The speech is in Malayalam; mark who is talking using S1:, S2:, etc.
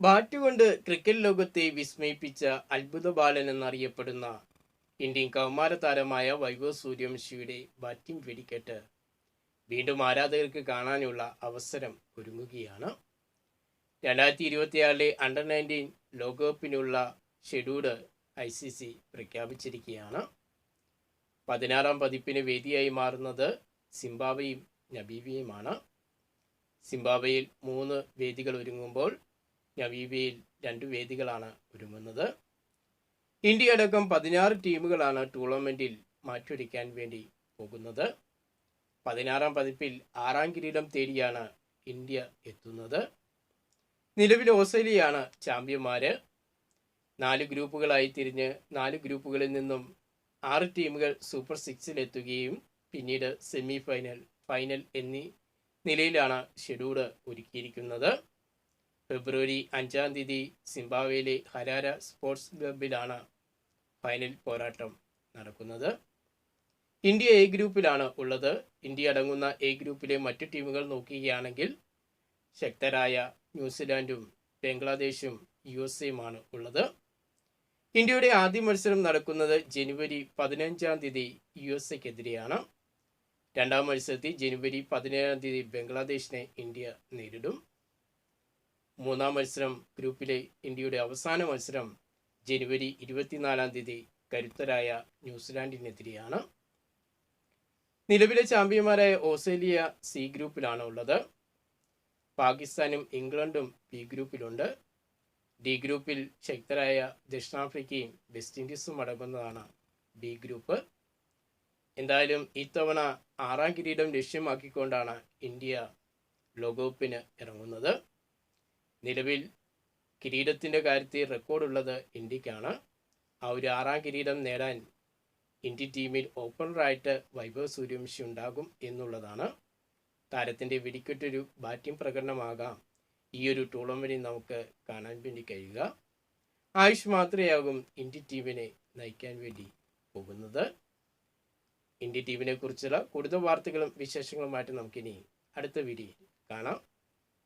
S1: ബാറ്റ് കൊണ്ട് ക്രിക്കറ്റ് ലോകത്തെ വിസ്മയിപ്പിച്ച അത്ഭുത ബാലൻ എന്നറിയപ്പെടുന്ന ഇന്ത്യൻ കൗമാര താരമായ വൈഭവ് സൂര്യവംശിയുടെ ബാറ്റിംഗ് വെടിക്കെട്ട്. വീണ്ടും ആരാധകർക്ക് കാണാനുള്ള അവസരം ഒരുങ്ങുകയാണ്. രണ്ടായിരത്തി ഇരുപത്തിയാറിലെ അണ്ടർ നയന്റീൻ ലോകകപ്പിനുള്ള ഷെഡ്യൂൾ ഐ സി സി പ്രഖ്യാപിച്ചിരിക്കുകയാണ്. പതിനാറാം പതിപ്പിന് വേദിയായി മാറുന്നത് സിംബാബയും നബീബിയുമാണ് സിംബാബയിൽ മൂന്ന് വേദികൾ ഒരുങ്ങുമ്പോൾ നവീബിയയിൽ രണ്ട് വേദികളാണ് ഒരുങ്ങുന്നത്. ഇന്ത്യ അടക്കം പതിനാറ് ടീമുകളാണ് ടൂർണമെന്റിൽ മാറ്റൊരുക്കാൻ വേണ്ടി പോകുന്നത്. പതിനാറാം പതിപ്പിൽ ആറാം കിരീടം തേടിയാണ് ഇന്ത്യ എത്തുന്നത്. നിലവിൽ ഓസ്ട്രേലിയയാണ് ചാമ്പ്യന്മാർ നാല് ഗ്രൂപ്പുകളായി തിരിഞ്ഞ് നാല് ഗ്രൂപ്പുകളിൽ നിന്നും ആറ് ടീമുകൾ സൂപ്പർ സിക്സിൽ എത്തുകയും പിന്നീട് സെമി ഫൈനൽ ഫൈനൽ എന്നീ നിലയിലാണ് ഷെഡ്യൂൾ ഒരുക്കിയിരിക്കുന്നത്. ഫെബ്രുവരി അഞ്ചാം തീയതി സിംബാബ്വേയിലെ ഹരാര സ്പോർട്സ് ക്ലബിലാണ് ഫൈനൽ പോരാട്ടം നടക്കുന്നത്. ഇന്ത്യ എ ഗ്രൂപ്പിലാണ് ഉള്ളത്. ഇന്ത്യ അടങ്ങുന്ന എ ഗ്രൂപ്പിലെ മറ്റു ടീമുകൾ നോക്കുകയാണെങ്കിൽ ശക്തരായ ന്യൂസിലാൻഡും ബംഗ്ലാദേശും യു എസ് എയുമാണ് ഉള്ളത്. ഇന്ത്യയുടെ ആദ്യ മത്സരം നടക്കുന്നത് ജനുവരി പതിനഞ്ചാം തീയതി യു എസ് എക്കെതിരെയാണ്. രണ്ടാം മത്സരത്തിൽ ജനുവരി പതിനേഴാം തീയതി ബംഗ്ലാദേശിനെ ഇന്ത്യ നേരിടും. മൂന്നാം മത്സരം ഗ്രൂപ്പിലെ ഇന്ത്യയുടെ അവസാന മത്സരം ജനുവരി ഇരുപത്തിനാലാം തീയതി കരുത്തരായ ന്യൂസിലാൻഡിനെതിരെയാണ്. നിലവിലെ ചാമ്പ്യന്മാരായ ഓസ്ട്രേലിയ സി ഗ്രൂപ്പിലാണ് ഉള്ളത്. പാകിസ്ഥാനും ഇംഗ്ലണ്ടും ബി ഗ്രൂപ്പിലുണ്ട് ഡി ഗ്രൂപ്പിൽ ശക്തരായ ദക്ഷിണാഫ്രിക്കയും വെസ്റ്റ് ഇൻഡീസും അടങ്ങുന്നതാണ് ബി ഗ്രൂപ്പ് എന്തായാലും ഇത്തവണ ആറാം കിരീടം ലക്ഷ്യമാക്കിക്കൊണ്ടാണ് ഇന്ത്യ ലോകകപ്പിന് ഇറങ്ങുന്നത്. നിലവിൽ കിരീടത്തിന്റെ കാര്യത്തിൽ റെക്കോർഡുള്ളത് ഇന്ത്യക്കാണ്. ആ ഒരു ആറാം കിരീടം നേടാൻ ഇന്ത്യ ടീമിൽ ഓപ്പണറായിട്ട് വൈഭവ് സൂര്യവംശി ഉണ്ടാകും എന്നുള്ളതാണ്. താരത്തിന്റെ വെടിക്കെട്ടൊരു ബാറ്റിംഗ് പ്രകടനമാകാം ഈ ഒരു ടൂർണമെന്റിൽ നമുക്ക് കാണാൻ വേണ്ടി കഴിയുക. ആയുഷ് മാത്രമേയാകും ഇന്ത്യ ടീമിനെ നയിക്കാൻ വേണ്ടി പോകുന്നത്. ഇന്ത്യ ടീമിനെ കുറിച്ചുള്ള കൂടുതൽ വാർത്തകളും വിശേഷങ്ങളുമായിട്ട് നമുക്കിനി അടുത്ത വീഡിയോയിൽ കാണാം.